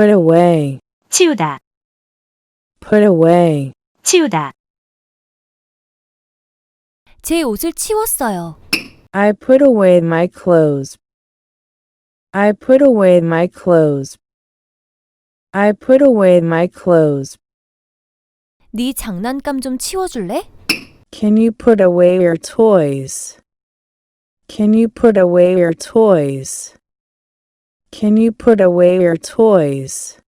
put away, 치우다, put away, 치우다. 제 옷을 치웠어요. I put away my clothes. I put away my clothes. I put away my clothes. 네 장난감 좀 치워줄래? Can you put away your toys? Can you put away your toys? Can you put away your toys?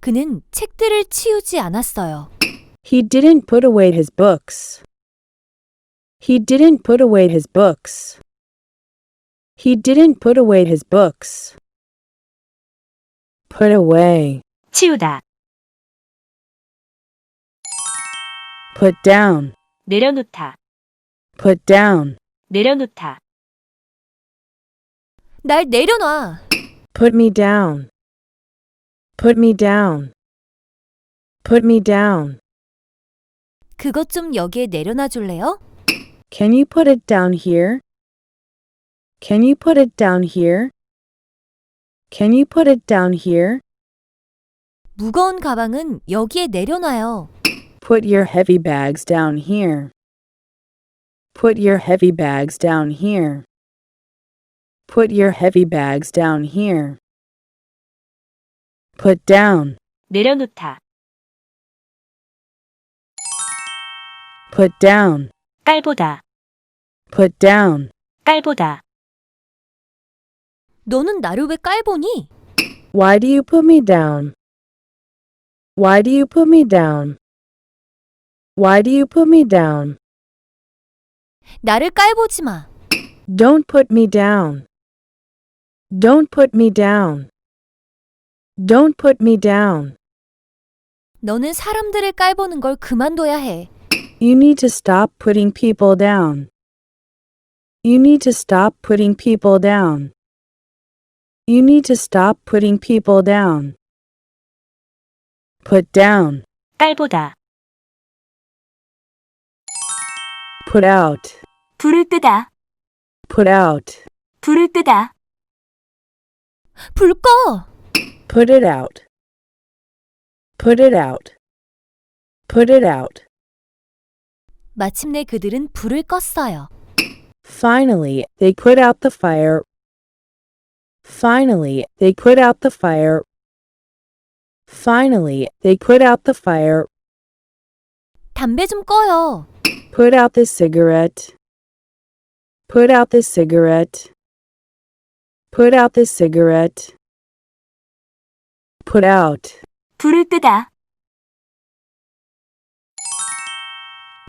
그는 책들을 치우지 않았어요. He didn't put away his books. He didn't put away his books. He didn't put away his books. Put away. 치우다, Put down. 내려놓다, Put down. 내려놓다. 날 내려놔. Put me down. Put me down. Put me down. 그것 좀 여기에 내려놔 줄래요? Can you put it down here? Can you put it down here? Can you put it down here? 무거운 가방은 여기에 내려놔요. Put your heavy bags down here. Put your heavy bags down here. Put your heavy bags down here. Put down. 내려놓다, Put down. 깔보다, Put down. 깔보다. 너는 나를 왜 깔보니? Why do you put me down? Why do you put me down? Why do you put me down? 나를 깔보지 마. Don't put me down. Don't put me down. Don't put me down. 너는 사람들을 깔보는 걸 그만둬야 해. You need to stop putting people down. You need to stop putting people down. You need to stop putting people down. Put down. 깔보다, Put out. 불을 끄다, Put out. 불을 끄다. 불 꺼! Put it out. Put it out. Put it out. 마침내 그들은 불을 껐어요. Finally, they put out the fire. Finally, they put out the fire. Finally, they put out the fire. 담배 좀 꺼요. Put out the cigarette. Put out the cigarette. Put out the cigarette. Put out. 불을 끄다,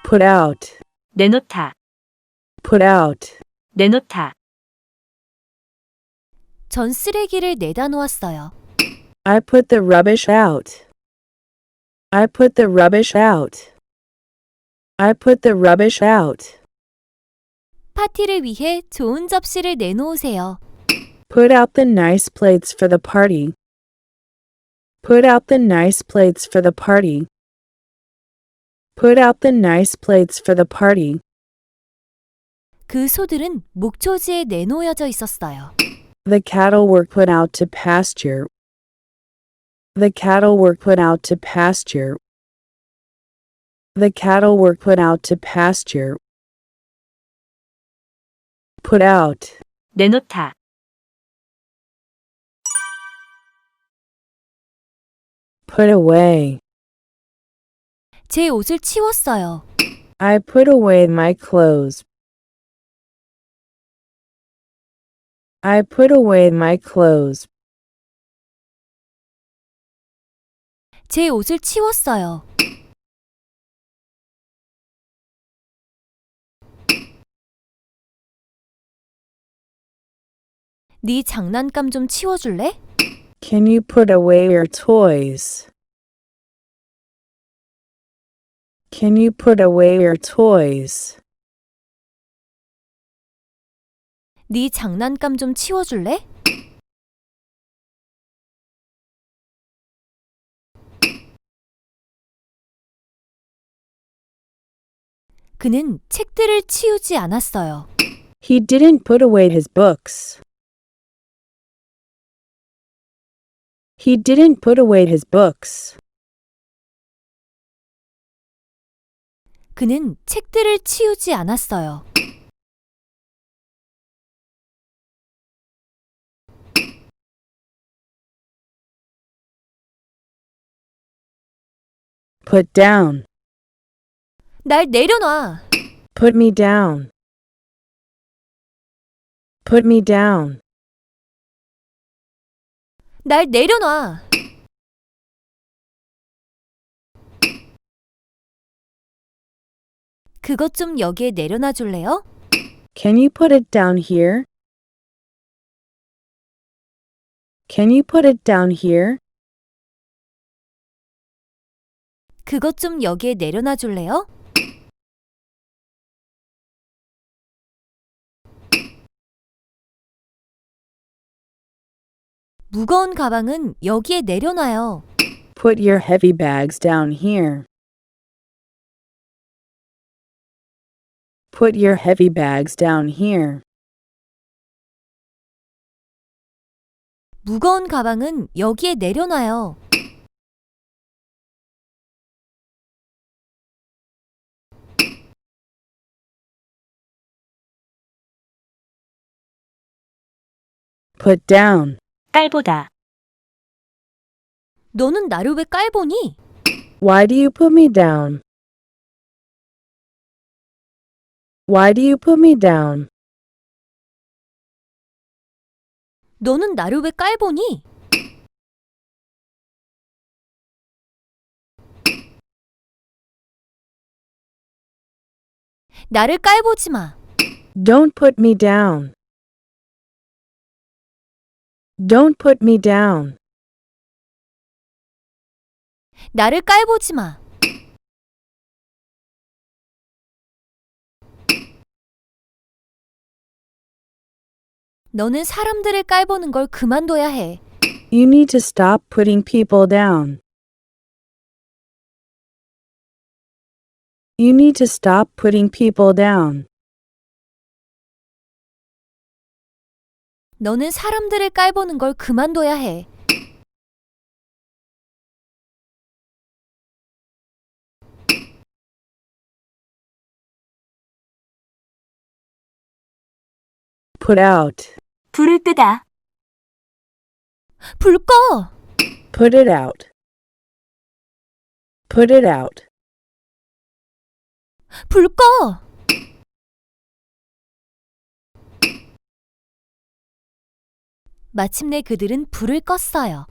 Put out. 내놓다, Put out. 내놓다. 전 쓰레기를 내다 놓았어요. I put the rubbish out. I put the rubbish out. I put the rubbish out. 파티를 위해 좋은 접시를 내놓으세요. Put out the nice plates for the party. Put out the nice plates for the party. Put out the nice plates for the party. 그 소들은 목초지에 내놓여져 있었어요. The cattle were put out to pasture. The cattle were put out to pasture. The cattle were put out to pasture. Put out. 내놓다, Put away. 제 옷을 치웠어요. I put away my clothes. I put away my clothes. 제 옷을 치웠어요. 네 장난감 좀 치워줄래? Can you put away your toys? Can you put away your toys? 네 장난감 좀 치워줄래? 그는 책들을 치우지 않았어요. He didn't put away his books. He didn't put away his books. 그는 책들을 치우지 않았어요. Put down. 날 내려놔. Put me down. Put me down. 날 내려놔. 그것 좀 여기에 내려놔 줄래요? Can you put it down here? Can you put it down here? 그것 좀 여기에 내려놔 줄래요? 무거운 가방은 여기에 내려놔요. Put your heavy bags down here. Put your heavy bags down here. 무거운 가방은 여기에 내려놔요. Put down. 깔보다. 너는 나를 왜 깔보니? Why do you put me down? Why do you put me down? 너는 나를 왜 깔보니? 나를 깔보지 마. Don't put me down. Don't put me down. 나를 깔보지 마. 너는 사람들을 깔보는 걸 그만둬야 해. You need to stop putting people down. You need to stop putting people down. 너는 사람들을 깔보는 걸 그만둬야 해. Put out. 불을 끄다. 불 꺼! Put it out. Put it out. 불 꺼! 마침내 그들은 불을 껐어요.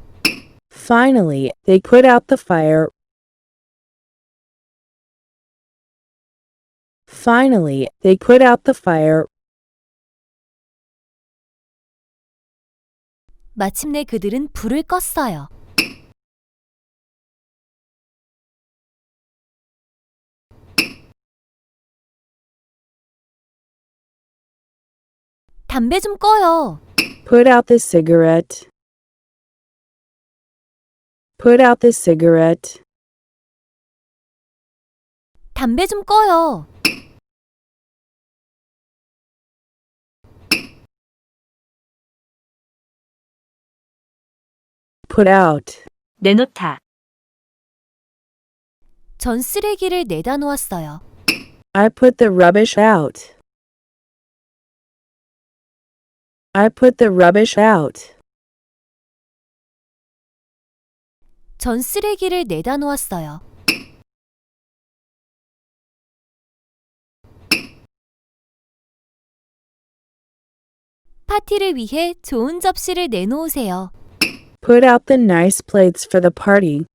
Finally, they put out the fire. Finally, they put out the fire. 마침내 그들은 불을 껐어요. 담배 좀 꺼요. Put out the cigarette. Put out the cigarette. 담배 좀 꺼요. Put out. 내놓다. 전 쓰레기를 내다 놓았어요. I put the rubbish out. I put the rubbish out. 전 쓰레기를 내다 놓았어요. 파티를 위해 좋은 접시를 내놓으세요. Put out the nice plates for the party.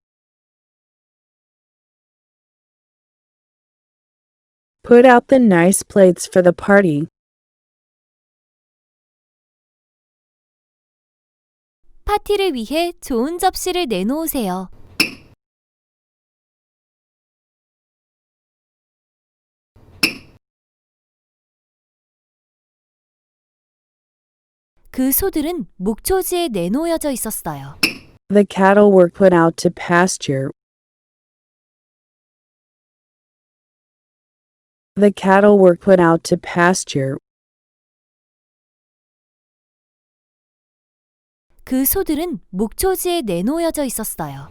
Put out the nice plates for the party. 파티를 위해 좋은 접시를 내놓으세요. 그 소들은 목초지에 내놓여져 있었어요. The cattle were put out to pasture. The cattle were put out to pasture. 그 소들은 목초지에 내놓여져 있었어요.